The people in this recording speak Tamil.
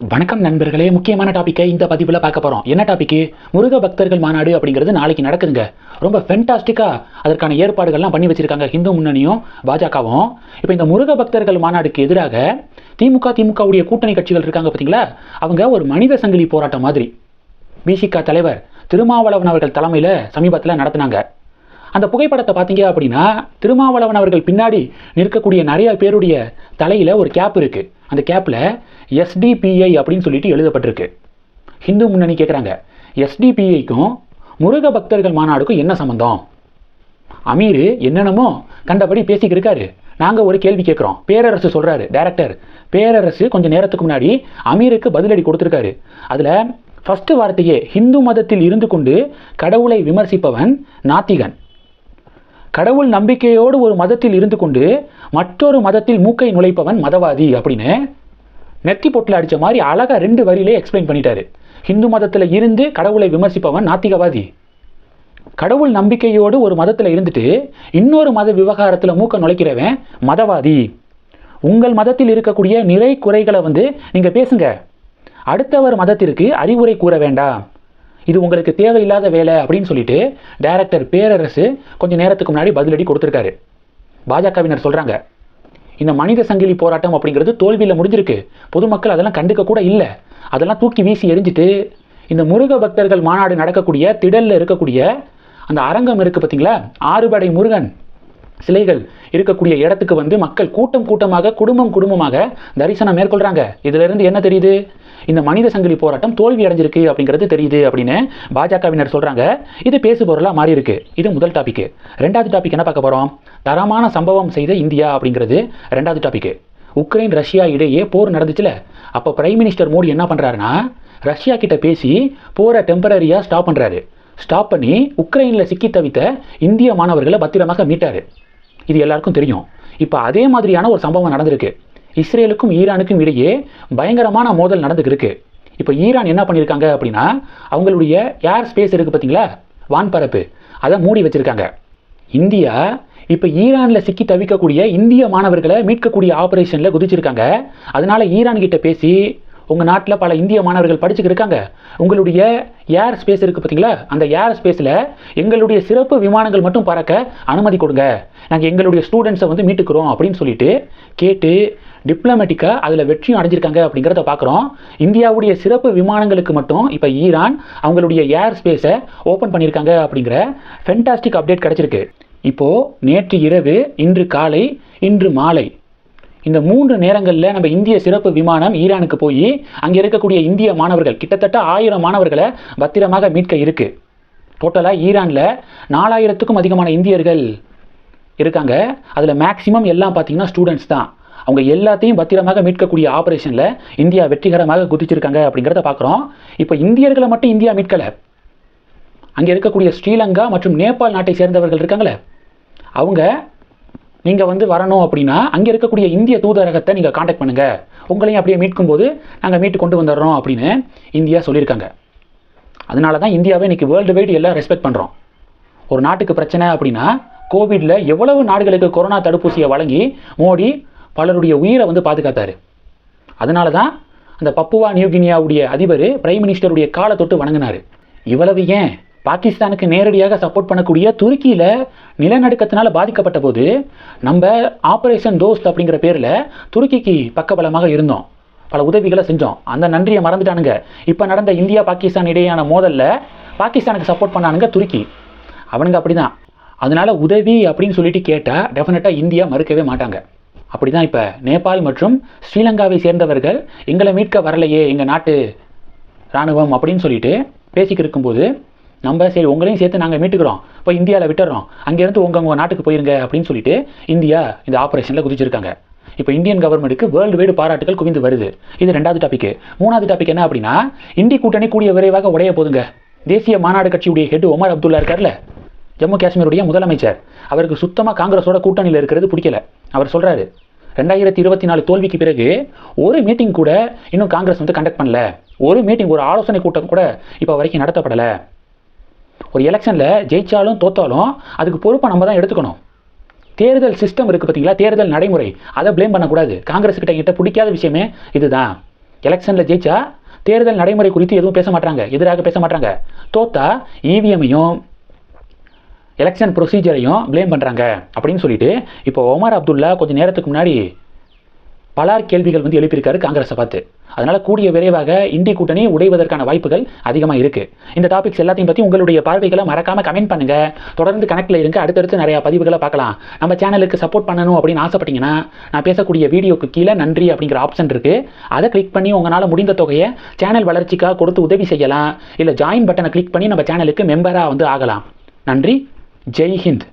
வணக்கம் நண்பர்களே முக்கியமான டாப்பிக்கை இந்த பதிவில் பார்க்க போகிறோம் என்ன டாப்பிக்கு முருக பக்தர்கள் மாநாடு அப்படிங்கிறது நாளைக்கு நடக்குதுங்க ரொம்ப ஃபென்டாஸ்டிக்காக அதற்கான ஏற்பாடுகள்லாம் பண்ணி வச்சுருக்காங்க ஹிந்து முன்னணியும் பாஜகவும். இப்போ இந்த முருக பக்தர்கள் மாநாடுக்கு எதிராக திமுக திமுகவுடைய கூட்டணி கட்சிகள் இருக்காங்க பார்த்தீங்களா அவங்க ஒரு மனித சங்கிலி போராட்டம் மாதிரி. பிசிக தலைவர் திருமாவளவன் அவர்கள் தலைமையில் சமீபத்தில் நடத்தினாங்க. அந்த புகைப்படத்தை பார்த்தீங்க அப்படின்னா திருமாவளவன் அவர்கள் பின்னாடி நிற்கக்கூடிய நிறைய பேருடைய தலையில் ஒரு கேப் இருக்குது அந்த கேப்பில் எஸ்டிபிஐ அப்படின்னு சொல்லிட்டு எழுதப்பட்டிருக்கு. ஹிந்து முன்னணி கேட்குறாங்க எஸ்டிபிஐக்கும் முருக பக்தர்கள் மாநாடுக்கும் என்ன சம்மந்தம் அமீர் என்னென்னமோ கண்டபடி பேசிக்கிட்டு இருக்காரு. நாங்கள் ஒரு கேள்வி கேட்குறோம் பேரரசு சொல்கிறாரு டைரக்டர் பேரரசு கொஞ்சம் நேரத்துக்கு முன்னாடி அமீருக்கு பதிலடி கொடுத்துருக்காரு. அதில் ஃபஸ்ட்டு வார்த்தையே ஹிந்து மதத்தில் இருந்து கொண்டு கடவுளை விமர்சிப்பவன் நாத்திகன். கடவுள் நம்பிக்கையோடு ஒரு மதத்தில் இருந்து கொண்டு மற்றொரு மதத்தில் மூக்கை நுழைப்பவன் மதவாதி அப்படின்னு நெத்தி பொட்டில் அடித்த மாதிரி அழகாக ரெண்டு வரியிலே எக்ஸ்பிளைன் பண்ணிட்டாரு. ஹிந்து மதத்தில் இருந்து கடவுளை விமர்சிப்பவன் நாத்திகவாதி. கடவுள் நம்பிக்கையோடு ஒரு மதத்தில் இருந்துட்டு இன்னொரு மத விவகாரத்தில் மூக்க நுழைக்கிறவன் மதவாதி. உங்கள் மதத்தில் இருக்கக்கூடிய நிறை குறைகளை வந்து நீங்கள் பேசுங்க. அடுத்தவர் மதத்திற்கு அறிவுரை கூற வேண்டாம். இது உங்களுக்கு தேவையில்லாத வேலை அப்படின்னு சொல்லிட்டு டைரக்டர் பேரரசு கொஞ்சம் நேரத்துக்கு முன்னாடி பதிலடி கொடுத்துருக்காரு. பாஜகவினர் சொல்கிறாங்க இந்த மனித சங்கிலி போராட்டம் அப்படிங்கிறது தோல்வியில் முடிஞ்சிருக்கு. பொதுமக்கள் அதெல்லாம் கண்டுக்க கூட இல்லை. அதெல்லாம் தூக்கி வீசி எரிஞ்சிட்டு இந்த முருக பக்தர்கள் மாநாடு நடக்கக்கூடிய திடலில் இருக்கக்கூடிய அந்த அரங்கம் இருக்குது பார்த்தீங்களா ஆறுபடை முருகன் சிலைகள் இருக்கக்கூடிய இடத்துக்கு வந்து மக்கள் கூட்டம் கூட்டமாக குடும்பம் குடும்பமாக தரிசனம் மேற்கொள்கிறாங்க இதிலிருந்து என்ன தெரியுது? இந்த மனித சங்கிலி போராட்டம் தோல்வி அடைஞ்சிருக்கு அப்படிங்கிறது தெரியுது அப்படின்னு பாஜகவினர் சொல்கிறாங்க இது பேசு பொருளாக மாறி இருக்கு. இது முதல் டாபிக் ரெண்டாவது டாபிக் என்ன பார்க்க போகிறோம் தரமான சம்பவம் செய்த இந்தியா அப்படிங்கிறது ரெண்டாவது டாபிக் உக்ரைன் ரஷ்யா இடையே போர் நடந்துச்சுல. அப்போ பிரைம் மினிஸ்டர் மோடி என்ன பண்ணுறாருன்னா ரஷ்யா கிட்ட பேசி போரை டெம்பரரியாக ஸ்டாப் பண்ணுறாரு ஸ்டாப் பண்ணி உக்ரைனில் சிக்கி தவித்த இந்திய மாணவர்களை பத்திரமாக மீட்டார். இது எல்லாருக்கும் தெரியும். இப்போ அதே மாதிரியான ஒரு சம்பவம் நடந்திருக்கு. இஸ்ரேலுக்கும் ஈரானுக்கும் இடையே பயங்கரமான மோதல் நடந்துக்கு இப்போ ஈரான் என்ன பண்ணியிருக்காங்க அப்படின்னா அவங்களுடைய ஏர் ஸ்பேஸ் இருக்குது பார்த்தீங்களா? வான்பரப்பு. அதை மூடி வச்சுருக்காங்க. இந்தியா இப்போ ஈரானில் சிக்கி தவிக்கக்கூடிய இந்திய மாணவர்களை மீட்கக்கூடிய ஆபரேஷனில் குதிச்சிருக்காங்க. அதனால் ஈரான் கிட்ட பேசி உங்கள் நாட்டில் பல இந்திய மாணவர்கள் படிச்சுக்கிட்டு இருக்காங்க. உங்களுடைய ஏர் ஸ்பேஸ் இருக்குது பார்த்தீங்களா அந்த ஏர் ஸ்பேஸில் எங்களுடைய சிறப்பு விமானங்கள் மட்டும் பறக்க அனுமதி கொடுங்க. நாங்கள் எங்களுடைய ஸ்டூடெண்ட்ஸை வந்து மீட்டுக்கிறோம் அப்படின்னு சொல்லிட்டு கேட்டு டிப்ளமேட்டிக்காக அதில் வெற்றியும் அடைஞ்சிருக்காங்க அப்படிங்கிறத பார்க்குறோம் இந்தியாவுடைய சிறப்பு விமானங்களுக்கு மட்டும் இப்போ ஈரான் அவங்களுடைய ஏர் ஸ்பேஸை ஓப்பன் பண்ணியிருக்காங்க அப்படிங்கிற ஃபென்டாஸ்டிக் அப்டேட் கிடச்சிருக்கு. இப்போது நேற்று இரவு இன்று காலை இன்று மாலை இந்த மூன்று நேரங்களில் நம்ம இந்திய சிறப்பு விமானம் ஈரானுக்கு போய் அங்கே இருக்கக்கூடிய இந்திய மாணவர்கள் கிட்டத்தட்ட ஆயிரம் மாணவர்களை பத்திரமாக மீட்க இருக்கு. டோட்டலாக ஈரானில் நாலாயிரத்துக்கும் அதிகமான இந்தியர்கள் இருக்காங்க. அதில் மேக்சிமம் எல்லாம் பார்த்தீங்கன்னா ஸ்டூடெண்ட்ஸ் தான். அவங்க எல்லாத்தையும் பத்திரமாக மீட்கக்கூடிய ஆப்ரேஷனில் இந்தியா வெற்றிகரமாக குதிச்சிருக்காங்க அப்படிங்கிறத பார்க்குறோம் இப்போ இந்தியர்களை மட்டும் இந்தியா மீட்கலை. அங்கே இருக்கக்கூடிய ஸ்ரீலங்கா மற்றும் நேபாள் நாட்டை சேர்ந்தவர்கள் இருக்காங்களே. அவங்க நீங்கள் வந்து வரணும் அப்படின்னா அங்கே இருக்கக்கூடிய இந்திய தூதரகத்தை நீங்கள் காண்டாக்ட் பண்ணுங்கள் உங்களையும் அப்படியே மீட்கும்போது நாங்கள் மீட்டு கொண்டு வந்துடுறோம் அப்படின்னு இந்தியா சொல்லியிருக்காங்க. அதனால தான் இந்தியாவை இன்றைக்கி வேர்ல்டு வைடு எல்லாம் ரெஸ்பெக்ட் பண்ணுறோம் ஒரு நாட்டுக்கு பிரச்சனை அப்படின்னா கோவிடில் எவ்வளவு நாடுகளுக்கு கொரோனா தடுப்பூசியை வழங்கி மோடி பலருடைய உயிரை வந்து பாதுகாத்தாரு. அதனால தான் அந்த பப்புவா நியூகினியாவுடைய அதிபர் பிரைம் மினிஸ்டருடைய காலை தொட்டு வணங்கினார். இவ்வளவு ஏன்? பாகிஸ்தானுக்கு நேரடியாக சப்போர்ட் பண்ணக்கூடிய துருக்கியில் நிலநடுக்கத்தினால் பாதிக்கப்பட்ட போது நம்ம ஆப்ரேஷன் தோஸ்த் அப்படிங்கிற பேரில் துருக்கிக்கு பக்கபலமாக இருந்தோம். பல உதவிகளை செஞ்சோம். அந்த நன்றியை மறந்துட்டானுங்க. இப்போ நடந்த இந்தியா பாகிஸ்தான் இடையேயான மோதலில் பாகிஸ்தானுக்கு சப்போர்ட் பண்ணானுங்க துருக்கி. அவனுங்க அப்படி தான் அதனால் உதவி அப்படின்னு சொல்லிட்டு கேட்டால் டெஃபினட்டாக இந்தியா மறுக்கவே மாட்டாங்க. அப்படி தான் இப்போ நேபாள் மற்றும் ஸ்ரீலங்காவை சேர்ந்தவர்கள் எங்களை மீட்க வரலையே எங்கள் நாட்டு இராணுவம் அப்படின்னு சொல்லிட்டு பேசிக்கிட்டு இருக்கும்போது நம்ம சரி உங்களையும் சேர்த்து நாங்கள் மீட்டுக்கிறோம். இப்போ இந்தியாவில் விட்டுறோம். அங்கேருந்து உங்கள் உங்கள் நாட்டுக்கு போயிருங்க அப்படின்னு சொல்லிட்டு இந்தியா இந்த ஆப்ரேஷனில் குதிச்சிருக்காங்க. இப்போ இந்தியன் கவர்மெண்ட்டுக்கு வேர்ல்டு வைடு பாராட்டுகள் குவிந்து வருது. இது ரெண்டாவது டாபிக் மூணாவது டாபிக் என்ன அப்படின்னா இந்தி கூட்டணி கூடிய விரைவாக உடைய போதுங்க. தேசிய மாநாடு கட்சியுடைய ஹெட் ஒமர் அப்துல்லா இருக்கார்ல ஜம்மு காஷ்மீருடைய முதலமைச்சர். அவருக்கு சுத்தமாக காங்கிரஸோட கூட்டணியில் இருக்கிறது பிடிக்கல. அவர் சொல்கிறாரு ரெண்டாயிரத்தி இருபத்தி நாலு தோல்விக்கு பிறகு ஒரு மீட்டிங் கூட இன்னும் காங்கிரஸ் வந்து கண்டக்ட் பண்ணல. ஒரு மீட்டிங் ஒரு ஆலோசனை கூட்டம் கூட இப்போ வரைக்கும் நடத்தப்படலை. ஒரு எலெக்ஷனில் ஜெயித்தாலும் தோத்தாலும் அதுக்கு பொறுப்பை நம்ம தான் எடுத்துக்கணும். தேர்தல் சிஸ்டம் இருக்குது பார்த்தீங்களா தேர்தல் நடைமுறை. அதை ப்ளேம் பண்ணக்கூடாது. காங்கிரஸ் கிட்ட கிட்ட பிடிக்காத விஷயமே இதுதான். எலெக்ஷனில் ஜெயிச்சா தேர்தல் நடைமுறை குறித்து எதுவும் பேச மாட்டாங்க. எதிராக பேச மாட்டாங்க. தோத்தா இவிஎம்மையும் எலெக்ஷன் ப்ரொசீஜரையும் ப்ளேம் பண்ணுறாங்க அப்படின்னு சொல்லிட்டு இப்போ ஒமர் அப்துல்லா கொஞ்சம் நேரத்துக்கு முன்னாடி பலார் கேள்விகள் வந்து எழுப்பியிருக்காரு காங்கிரஸை பார்த்து. அதனால கூடிய விரைவாக இந்தி கூட்டணி உடைவதற்கான வாய்ப்புகள் அதிகமாக இருக்கு. இந்த டாபிக்ஸ் எல்லாத்தையும் பற்றி உங்களுடைய பார்வைகளை மறக்காம கமெண்ட் பண்ணுங்க. தொடர்ந்து கணக்கில் இருங்க. அடுத்தடுத்து நிறைய பதிவுகளை பார்க்கலாம். நம்ம சேனலுக்கு சப்போர்ட் பண்ணணும் அப்படின்னு ஆசைப்பட்டீங்கன்னா நான் பேசக்கூடிய வீடியோக்கு கீழே நன்றி அப்படிங்கிற ஆப்ஷன் இருக்கு. அதை கிளிக் பண்ணி உங்களால் முடிந்த தொகையை சேனல் வளர்ச்சிக்காக கொடுத்து உதவி செய்யலாம். இல்லை ஜாயின் பட்டனை கிளிக் பண்ணி நம்ம சேனலுக்கு மெம்பராக வந்து ஆகலாம். நன்றி. ஜெய் ஹிந்த்.